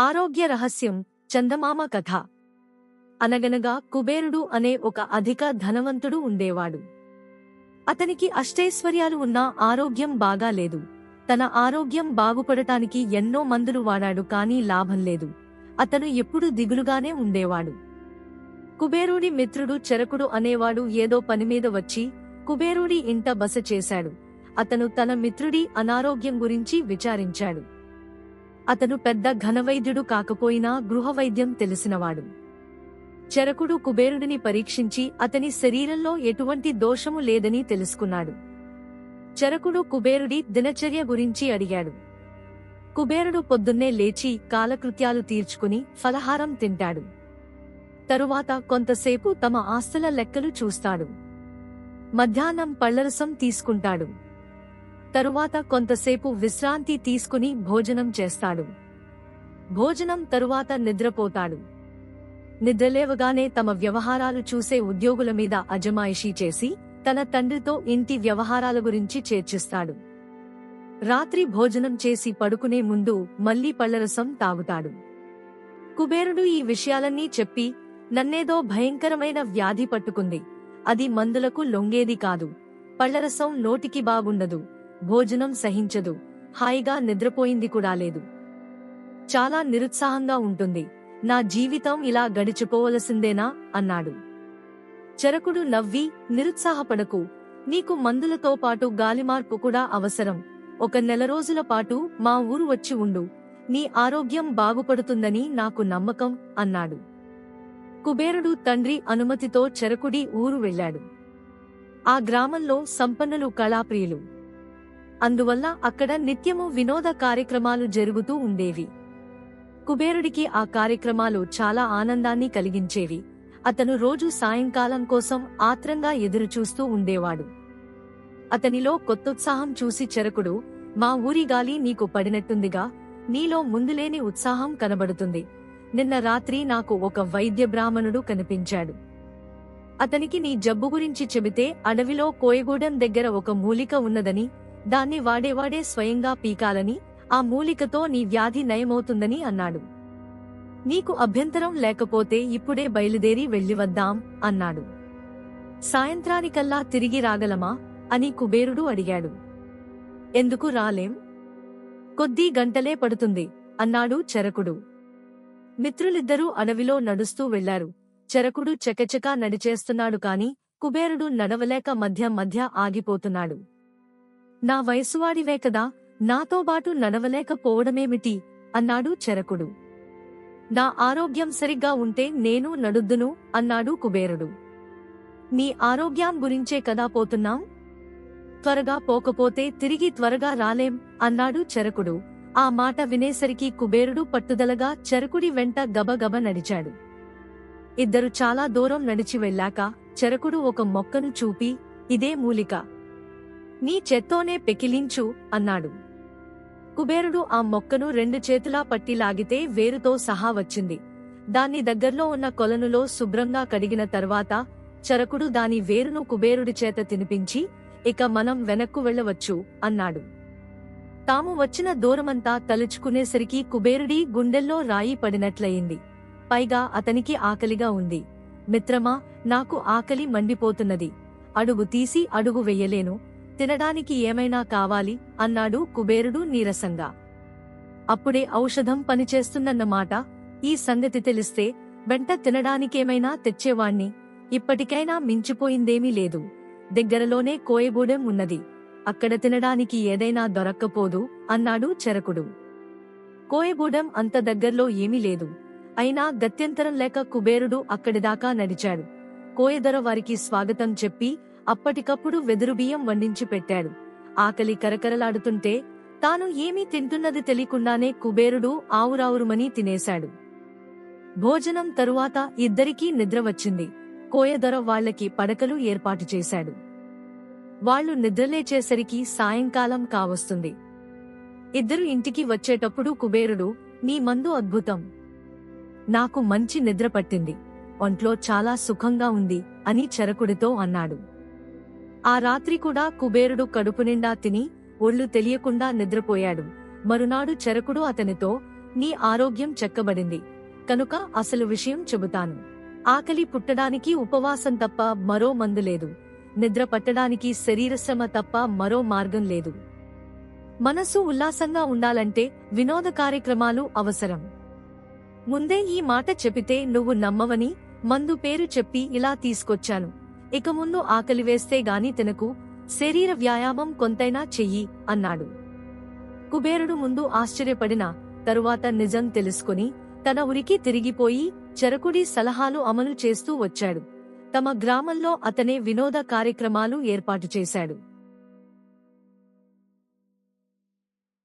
ఆరోగ్య రహస్యం చందమామ కథ. అనగనగా కుబేరుడు అనే ఒక అధిక ధనవంతుడు ఉండేవాడు. అతనికి అష్టైశ్వర్యాలు ఉన్నా ఆరోగ్యం బాగా లేదు. తన ఆరోగ్యం బాగుపడటానికి ఎన్నో మందులు వాడాడు కానీ లాభం లేదు. అతను ఎప్పుడు దిగులుగానే ఉండేవాడు. కుబేరుడి మిత్రుడు చెరకుడు అనేవాడు ఏదో పనిమీద వచ్చి కుబేరుడి ఇంట బస చేశాడు. అతను తన మిత్రుడి అనారోగ్యం గురించి విచారించాడు. అతను పెద్ద ఘనవైద్యుడు కాకపోయినా గృహవైద్యం తెలిసినవాడు. చెరకుడు కుబేరుడిని పరీక్షించి అతని శరీరంలో ఎటువంటి దోషము లేదని తెలుసుకున్నాడు. చెరకుడు కుబేరుడి దినచర్య గురించి అడిగాడు. కుబేరుడు పొద్దున్నే లేచి కాలకృత్యాలు తీర్చుకుని ఫలహారం తింటాడు. తరువాత కొంతసేపు తమ ఆస్తుల లెక్కలు చూస్తాడు. మధ్యాహ్నం పళ్ళరసం తీసుకుంటాడు. తరువాత కొంతసేపు విశ్రాంతి తీసుకుని భోజనం చేస్తాడు. భోజనం తరువాత నిద్రపోతాడు. నిద్రలేవగానే తమ వ్యవహారాలు చూసే ఉద్యోగుల మీద అజమాయిషీ చేసి తన తండ్రితో ఇంటి వ్యవహారాల గురించి చేర్చిస్తాడు. రాత్రి భోజనం చేసి పడుకునే ముందు మళ్ళీ పళ్ళరసం తాగుతాడు. కుబేరుడు ఈ విషయాలన్నీ చెప్పి నన్నేదో భయంకరమైన వ్యాధి పట్టుకుంది. అది మందులకు లొంగేది కాదు. పళ్ళరసం నోటికి బాగుండదు. భోజనం సహించదు. హాయిగా నిద్రపోయింది కూడా లేదు. చాలా నిరుత్సాహంగా ఉంటుంది. నా జీవితం ఇలా గడిచిపోవలసిందేనా? అన్నాడు. చరకుడు నవ్వి నిరుత్సాహపడకు. నీకు మందులతో పాటు గాలిమార్పు కూడా అవసరం. ఒక నెల రోజుల పాటు మా ఊరు వచ్చి ఉండు. నీ ఆరోగ్యం బాగుపడుతుందని నాకు నమ్మకం అన్నాడు. కుబేరుడు తండ్రి అనుమతితో చెరకుడి ఊరు వెళ్ళాడు. ఆ గ్రామంలో సంపన్నులు కళాప్రియులు. అందువల్ల అక్కడ నిత్యము వినోద కార్యక్రమాలు జరుగుతూ ఉండేవి. కుబేరుడికి ఆ కార్యక్రమాలు చాలా ఆనందాన్ని కలిగించేవి. అతను రోజు సాయంకాలం కోసం ఆత్రంగా ఎదురుచూస్తూ ఉండేవాడు. అతనిలో కొత్తోత్సాహం చూసి చెరకుడు మా ఊరి గాలి నీకు పడినట్టుందిగా నీలో ముందులేని ఉత్సాహం కనబడుతుంది. నిన్న రాత్రి నాకు ఒక వైద్య బ్రాహ్మణుడు కనిపించాడు. అతనికి నీ జబ్బు గురించి చెబితే అడవిలో కోయగూడెం దగ్గర ఒక మూలిక ఉన్నదని దాన్ని వాడేవాడే స్వయంగా పీకాలని ఆ మూలికతో నీ వ్యాధి నయమవుతుందని అన్నాడు. నీకు అభ్యంతరం లేకపోతే ఇప్పుడే బయలుదేరి వెళ్ళివద్దాం అన్నాడు. సాయంత్రానికల్లా తిరిగి రాగలమా? అని కుబేరుడు అడిగాడు. ఎందుకు రాలేం? కొద్దీ గంటలే పడుతుంది అన్నాడు చెరకుడు. మిత్రులిద్దరూ అడవిలో నడుస్తూ వెళ్ళారు చెరకుడు చకచకా నడిచేస్తున్నాడు కాని కుబేరుడు నడవలేక మధ్య మధ్య ఆగిపోతున్నాడు. నా వయసువాడివే కదా నాతోబాటు నడవలేకపోవడమేమిటి? అన్నాడు చెరకుడు. నా ఆరోగ్యం సరిగ్గా ఉంటే నేను నడుద్దును అన్నాడు కుబేరుడు. నీ ఆరోగ్యం గురించే కదా పోతున్నాం? త్వరగా పోకపోతే తిరిగి త్వరగా రాలేం అన్నాడు చెరకుడు. ఆ మాట వినేసరికి కుబేరుడు పట్టుదలగా చెరకుడి వెంట గబగబ నడిచాడు. ఇద్దరు చాలా దూరం నడిచి వెళ్ళాక చెరకుడు ఒక మొక్కను చూపి ఇదే మూలిక. నీ చెత్తోనే పెకిలించు అన్నాడు. కుబేరుడు ఆ మొక్కను రెండు చేతులా పట్టి లాగితే వేరుతో సహా వచ్చింది. దాన్ని దగ్గర్లో ఉన్న కొలనులో శుభ్రంగా కడిగిన తర్వాత చరకుడు దాని వేరును కుబేరుడి చేత తినిపించి ఇక మనం వెనక్కు వెళ్ళవచ్చు అన్నాడు. తాము వచ్చిన దూరమంతా తలుచుకునేసరికి కుబేరుడి గుండెల్లో రాయి పడినట్లయింది. పైగా అతనికి ఆకలిగా ఉంది. మిత్రమా నాకు ఆకలి మండిపోతున్నది. అడుగు తీసి అడుగు వెయ్యలేను తినడానికి ఏమైనా కావాలి? అన్నాడు కుబేరుడు నీరసంగా. అప్పుడే ఔషధం పనిచేస్తుందన్నమాట. ఈ సంగతి తెలిస్తే వెంట తినడానికేమైనా తెచ్చేవాణ్ణి. ఇప్పటికైనా మించిపోయిందేమీ లేదు. దగ్గరలోనే కోయగూడెం ఉన్నది. అక్కడ తినడానికి ఏదైనా దొరక్కపోదు అన్నాడు చెరకుడు. కోయగూడెం అంత దగ్గర్లో ఏమీ లేదు. అయినా గత్యంతరం లేక కుబేరుడు అక్కడిదాకా నడిచాడు. కోయదొర వారికి స్వాగతం చెప్పి అప్పటికప్పుడు వెదురు బియ్యం వండించి పెట్టాడు. ఆకలి కరకరలాడుతుంటే తాను ఏమీ తింటున్నది తెలియకుండానే కుబేరుడు ఆవురావురుమని తినేశాడు. భోజనం తరువాత ఇద్దరికీ నిద్ర వచ్చింది. కోయదొర వాళ్ళకి పడకలు ఏర్పాటు చేశాడు. వాళ్ళు నిద్రలేచేసరికి సాయంకాలం కావస్తుంది. ఇద్దరు ఇంటికి వచ్చేటప్పుడు కుబేరుడు నీ మందు అద్భుతం. నాకు మంచి నిద్ర పట్టింది. ఒంట్లో చాలా సుఖంగా ఉంది అని చరకుడితో అన్నాడు. ఆ రాత్రి కూడా కుబేరుడు కడుపు నిండా తిని ఒళ్ళు తెలియకుండా నిద్రపోయాడు. మరునాడు చరకుడు అతనితో నీ ఆరోగ్యం చెక్కబడింది. కనుక అసలు విషయం చెబుతాను. ఆకలి పుట్టడానికి ఉపవాసం తప్ప మరో మందు లేదు. నిద్ర పట్టడానికి శరీరశ్రమ తప్ప మరో మార్గం లేదు. మనసు ఉల్లాసంగా ఉండాలంటే వినోద కార్యక్రమాలు అవసరం. ముందే ఈ మాట చెబితే నువ్వు నమ్మవని మందు పేరు చెప్పి ఇలా తీసుకొచ్చాను. ఇక ముందు ఆకలి వేస్తే గాని తినకు శరీర వ్యాయామం కొంతైనా చెయ్యి అన్నాడు. కుబేరుడు ముందు ఆశ్చర్యపడిన తరువాత నిజం తెలుసుకుని తన ఉరికి తిరిగిపోయి చరకుడి సలహాలు అమలు చేస్తూ వచ్చాడు. తమ గ్రామంలో అతనే వినోద కార్యక్రమాలు ఏర్పాటు చేశాడు.